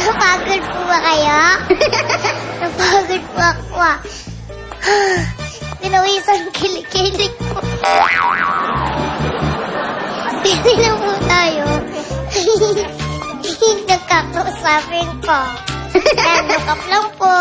Napagod po ba kayo? Napagod po ako ah. Pinawisan kilik-kilik po. Pili na po tayo. Nagkakausapin ko. Look up lang po.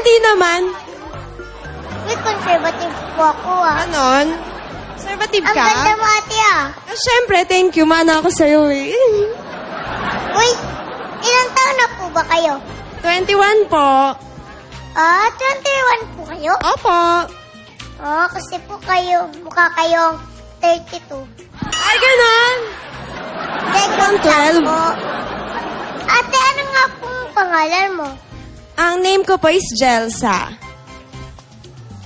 Hindi naman. Uy, conservative po ako ah. Ganon? Conservative Ang ka? ganda mo ate ah. Ah, Siyempre, thank you. Mana ako sa'yo eh. Uy, ilang taon na po ba kayo? 21 po. Ah, 21 po kayo? Opo. Ah, kasi po kayo, mukha kayong 32. Ay, ganon? Pang 12. po. Ate, ano nga pong pangalan mo? Ang name ko po is Jelsa.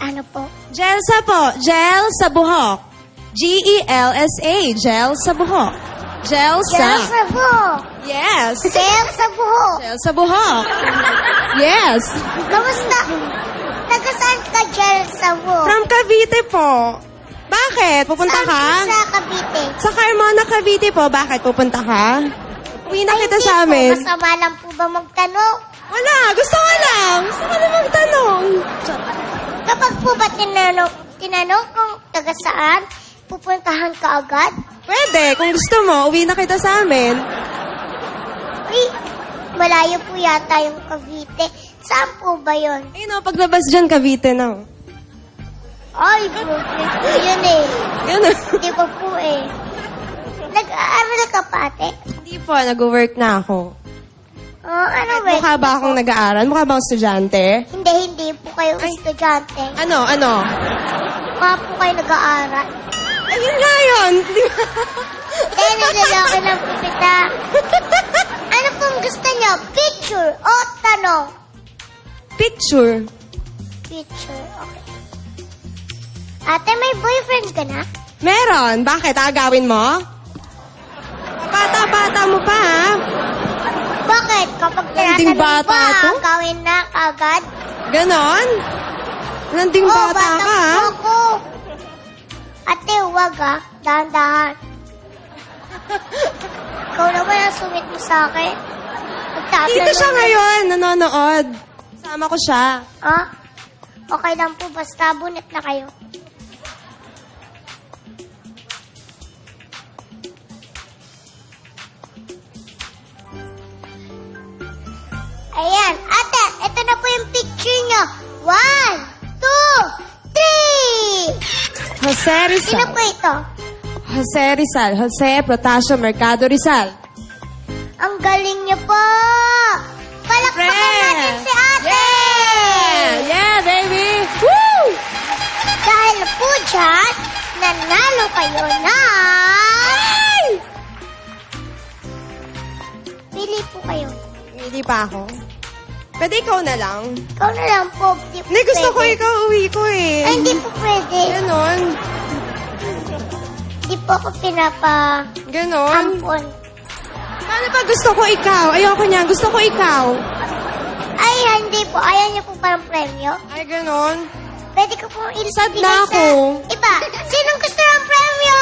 Ano po? Jelsa po. Gel sa buhok. E G-E-L-S-A. Gel sa buhok. Jelsa. Gel sa buhok. Yes. Gel sa buhok. Gel sa buhok. Yes. Kamusta? Taga saan ka gel sa buhok? From Cavite po. Bakit? Pupunta Saan ka? Sa Cavite. Sa Carmona, Cavite po. Bakit? Pupunta ka? Uwi na kita Ay, sa hindi amin. Po, masama lang po ba magtanong? Wala. Gusto ko lang. Gusto ko lang magtanong. Kapag po ba tinanong, tinanong kung taga saan, pupuntahan ka agad? Pwede. Kung gusto mo, uwi na kita sa amin. Uy, malayo po yata yung Cavite. Saan po ba yun? Ayun o, paglabas dyan, Cavite na. Ay, Brooklyn po yun eh. Ganun. Hindi ko po eh. Nag-aaral ka pa, ate? Hindi po, nag-work na ako. Oh, ano ba? Mukha ba akong nag-aaral? Mukha ba akong estudyante? Hindi, hindi po kayo estudyante. Ano, ano? Mukha po kayo nag-aaral. Ayun nga yun. Di ba? Eh, nalalaki ng pipita. Ano pong gusto niyo? Picture o tanong? Picture. Picture, okay. Ate, may boyfriend ka na? Meron. Bakit? Agawin mo? Bata-bata mo pa, ha? Bakit? Kapag Landing tinatanong bata ba, to? gawin na agad? Ganon? Landing Oo, bata ka, ha? ako. Ate, huwag ah. Dahan-dahan. Ikaw naman ang sumit mo sa akin. Magtatanong Dito siya na- ngayon, nanonood. Sama ko siya. Ah? Okay lang po, basta bunit na kayo. Ayan. Ate, ito na po yung picture nyo. One, two, three! Jose Sino Rizal. po ito? Jose Rizal. Jose Protasio Mercado Rizal. Ang galing niyo po! Palakpakan natin si ate! Yeah! Yeah, baby! Woo! Dahil po dyan, nanalo kayo na... Pili po kayo. Hindi pa ako. Pwede ikaw na lang. Ikaw na lang po. Di po Hindi, gusto ko ikaw uwi ko eh. Ay, hindi po pwede. Ganon. Hindi po ako pinapa... Ganon. Ampon. Paano pa gusto ko ikaw? Ayoko niya. Gusto ko ikaw. Ay, hindi po. Ayaw niyo po parang premyo. Ay, ganon. Pwede ko po Sad na ako. Iba, sinong gusto ng premyo?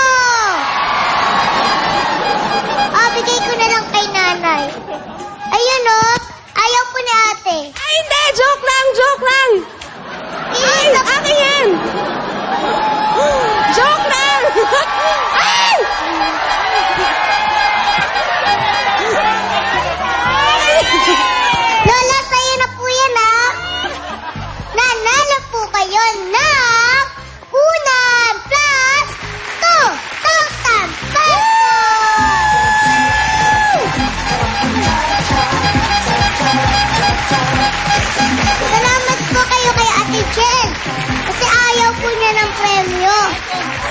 Premyo.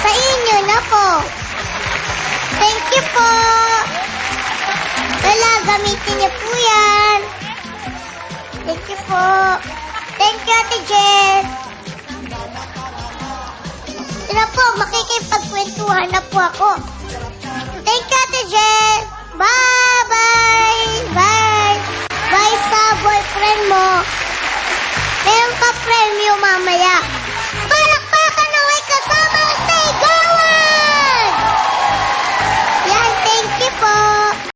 Sa inyo na po. Thank you po. Wala, gamitin niyo po yan. Thank you po. Thank you, Ate Jess. Sila po, makikipagkwentuhan na po ako. Thank you, Ate Jess. Bye-bye. Bye. Bye sa boyfriend mo. Meron ka premyo mamaya.